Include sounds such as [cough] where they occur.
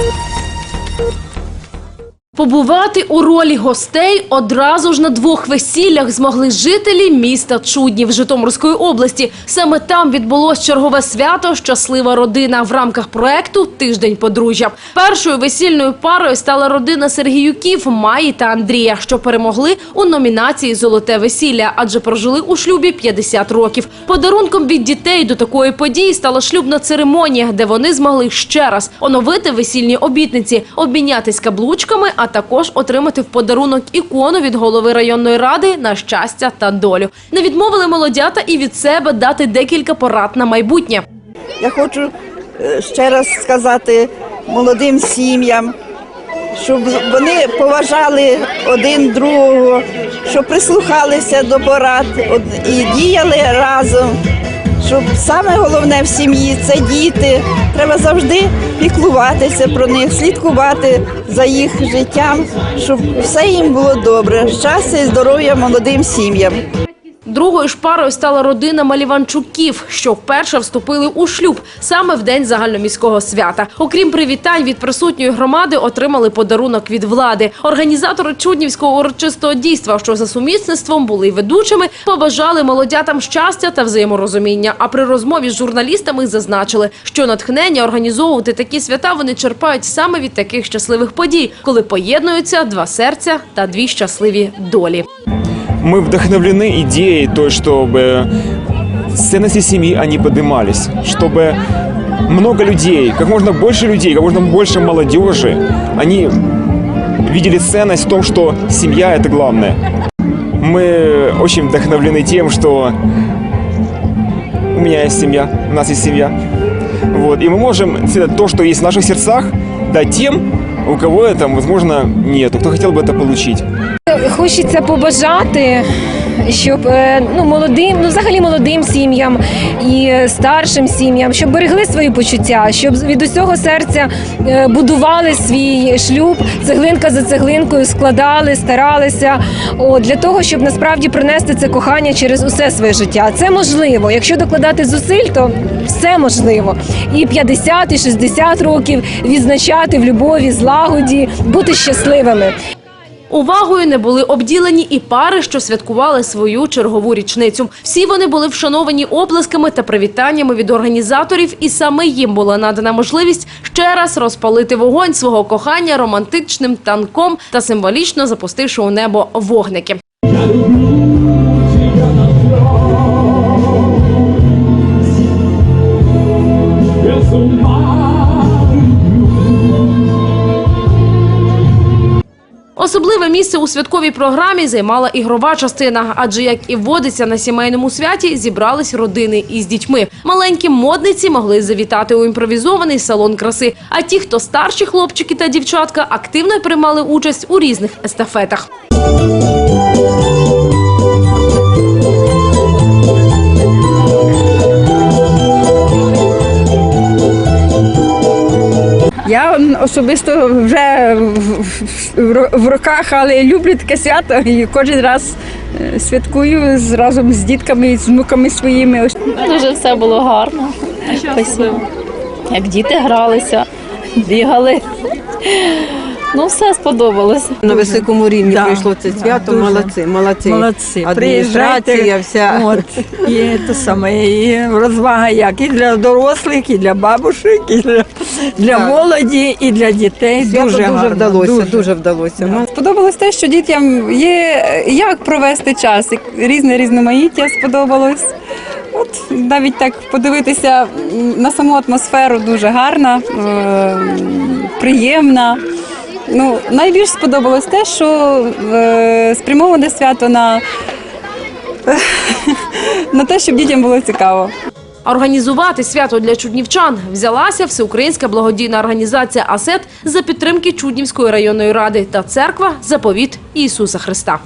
you Побувати у ролі гостей одразу ж на двох весіллях змогли жителі міста Чуднів Житомирської області. Саме там відбулось чергове свято Щаслива родина в рамках проекту Тиждень подружжя. Першою весільною парою стала родина Сергіюків Маї та Андрія, що перемогли у номінації Золоте весілля, адже прожили у шлюбі 50 років. Подарунком від дітей до такої події стала шлюбна церемонія, де вони змогли ще раз оновити весільні обітниці, обмінятись каблучками, а також отримати в подарунок ікону від голови районної ради на щастя та долю. Не відмовили молодята і від себе дати декілька порад на майбутнє. Я хочу е, ще раз сказати молодим сім'ям, щоб вони поважали один другого, щоб прислухалися до порад і діяли разом. Щоб саме головне в сім'ї це діти. Треба завжди піклуватися про них, слідкувати за їх життям, щоб все їм було добре. Щастя і здоров'я молодим сім'ям. Другою ж парою стала родина Маліванчуків, що вперше вступили у шлюб саме в день загальноміського свята. Окрім привітань від присутньої громади, отримали подарунок від влади. Організатори чуднівського урочистого дійства, що за сумісництвом були ведучими, побажали молодятам щастя та взаєморозуміння. А при розмові з журналістами зазначили, що натхнення організовувати такі свята вони черпають саме від таких щасливих подій, коли поєднуються два серця та дві щасливі долі. Мы вдохновлены идеей той, чтобы ценности семьи они поднимались, чтобы много людей, как можно больше людей, как можно больше молодежи, они видели ценность в том, что семья – это главное. Мы очень вдохновлены тем, что у меня есть семья, у нас есть семья. Вот. И мы можем то, что есть в наших сердцах, дать тем, у кого это, возможно, нету, кто хотел бы это получить. Хочеться побажати, щоб е, ну молодим, ну взагалі молодим сім'ям і старшим сім'ям, щоб берегли свої почуття, щоб від усього серця е, будували свій шлюб, цеглинка за цеглинкою складали, старалися. От для того, щоб насправді принести це кохання через усе своє життя. Це можливо. Якщо докладати зусиль, то все можливо. І 50, і 60 років відзначати в любові, злагоді, бути щасливими. Увагою не були обділені і пари, що святкували свою чергову річницю. Всі вони були вшановані оплесками та привітаннями від організаторів, і саме їм була надана можливість ще раз розпалити вогонь свого кохання романтичним танком та символічно запустивши у небо вогники. Особливе місце у святковій програмі займала ігрова частина, адже як і вводиться на сімейному святі, зібрались родини із дітьми. Маленькі модниці могли завітати у імпровізований салон краси. А ті, хто старші хлопчики та дівчатка, активно приймали участь у різних естафетах. Я особисто вже в, роках, але люблю таке свято і кожен раз е, святкую разом з дітками, з внуками своїми. Дуже все було гарно. Спасибо. Як діти гралися, бігали. Ну, все сподобалося. На високому рівні Да. пройшло це свято. Дуже. Молодці, молодці. Молодці. Адміністрація Приїжджайте. вся. От, і те саме, і розвага як і для дорослих, і для бабушек, і для, для Так. молоді, і для дітей. Свято дуже, дуже, гарно. вдалося. Дуже, вдалося. Ну, Сподобалось те, що дітям є як провести час, різне різноманіття сподобалось. От навіть так подивитися на саму атмосферу дуже гарна, е, приємна. Ну, найбільш сподобалось те, що е, спрямоване свято на, [laughs] на те, щоб дітям було цікаво. Організувати свято для чуднівчан взялася всеукраїнська благодійна організація АСЕТ за підтримки Чуднівської районної ради та церква Заповіт Ісуса Христа.